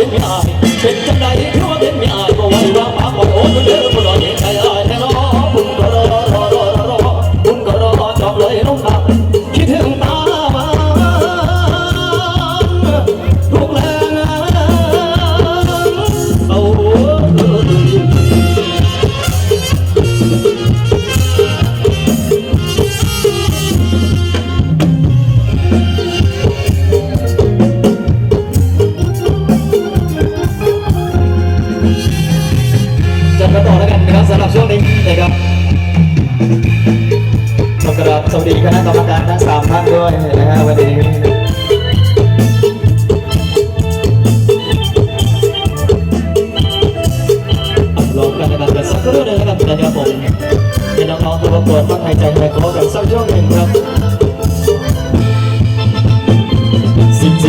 Yeah. นะครับขอกราบสวัสดีคณะกรรมการทั้งสามท่านด้วยนะฮะวันนี้ลองกันนะครัสักครู่นึนะครับนะครับผมใน้ตัวปรวดต้องหาใจหายคอกัสักช่วงหนึ่งครับ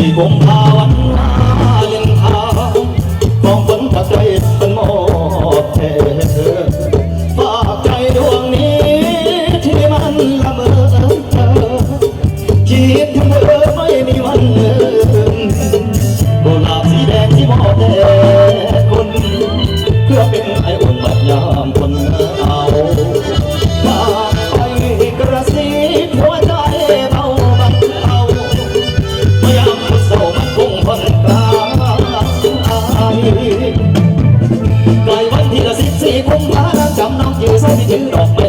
14กุมภาพันธ์ You off my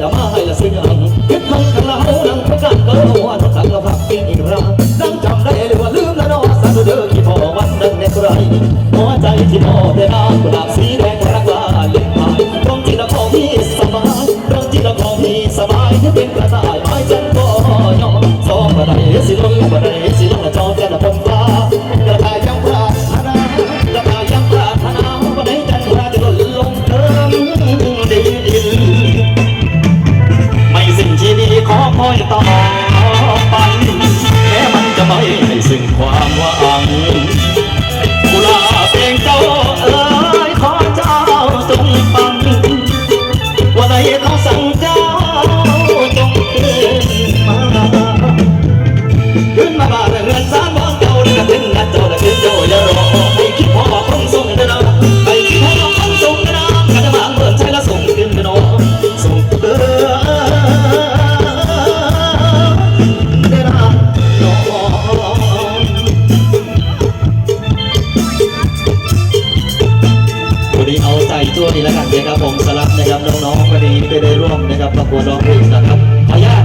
อีกช่วงนี้แล้วกันนะครับผมสลับนะครับน้องๆวันนี้ได้ได้ร่วมนะครับประกวดร้องเพลงนะครับขออนุญาต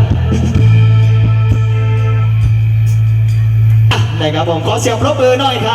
นะครับผมขอเสียงปรบมือหน่อยครับ